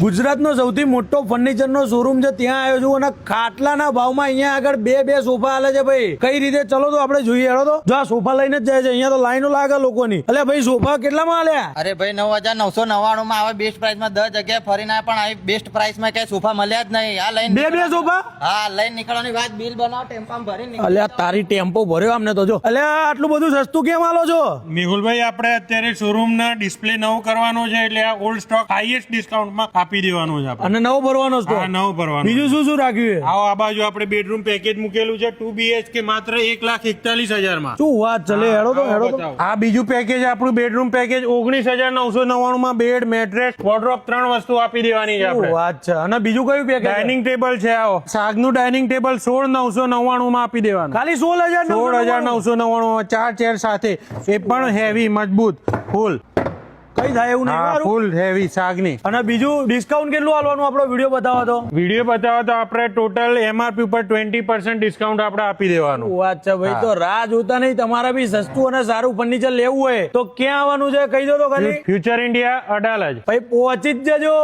ગુજરાતનો સૌથી મોટો ફર્નિચરનો શોરૂમ છે ત્યાં આવ્યો છું અને ખાટલાના ભાવમાં અહીંયા આગળ બે બે સોફા આલે છે ભાઈ. કઈ રીતે? ચલો તો આપણે જોઈએ હેડો તો. જો આ સોફા લઈને જ જાય છે અહીંયા તો લાઈનો લાગે લોકોની. એટલે ભાઈ સોફા કેટલામાં આલ્યા અરે ભાઈ નવ હજાર નવસો નવ્વાણું માં આવે બેસ્ટ પ્રાઇસમાં દસ જગ્યાએ ફરીને પણ આવી બેસ્ટ પ્રાઇસમાં કઈ સોફા મળ્યા જ નહીં. આ લઈને બે બે સોફા? હા લઈને નીકળવાની વાત બિલ બનાવો ટેમ્પો ભરી નીકળો. અલ્યા તારી ટેમ્પો ભર્યો આમને તો જો. અલ્યા આટલું બધું સસ્તું કેમ આલો છો? મેહુલભાઈ આપણે અત્યારે શોરૂમ ના ડિસ્પ્લે નવું કરવાનું છે એટલે આ ઓલ્ડ સ્ટોક હાઈએસ્ટ ડિસ્કાઉન્ટમાં આપી દેવાનો છે આપણે. અને નવો ભરવાનો છે હા નવો ભરવાનો બીજું શું શું રાખ્યું છે? આવો આ બાજુ આપણે બેડરૂમ પેકેજ મૂકેલું છે ટુ બીએચકે માત્ર એક લાખ એકતાલીસ હજારમાં શું વાત ચલે હેડો તો હેડો તો. આ બીજું પેકેજ આપણું બેડરૂમ પેકેજ ઓગણીસ હજાર નવસો નવ્વાણું માં બેડ મેટ્રેસ વોર્ડરોબ ત્રણ વસ્તુ આપી દેવાની છે આપણે. વાત છે? અને બીજું કયું પેકેજ ડાઇનિંગ ટેબલ છે આવો. સાગનું ડાઇનિંગ ટેબલ સોળ નવસો નવ્વાણું માં આપી દેવાનું. ખાલી સોળ હજાર સોળ હજાર નવસો નવ્વાણું માં ચાર ચેર સાથે. એ પણ હેવી મજબૂત ફૂલ કઈ થાય એવું નહીં મારું? ફૂલ હેવી સાગની. અને બીજું ડિસ્કાઉન્ટ કેટલું આલવાનું આપણો વીડિયો બતાવો તો? વીડિયો બતાવો તો આપણે ટોટલ એમઆરપી ઉપર ટ્વેન્ટી પર્સન્ટ ડિસ્કાઉન્ટ આપણે આપી દેવાનું. વાત છે ભાઈ તો રાહ જોતા નહીં. તમારે બી સસ્તું અને સારું ફર્નિચર લેવું હોય તો ક્યાં આવવાનું છે? કહી દો તો ખાલી. Future India Adalaj. ભાઈ પહોંચી જ જજો.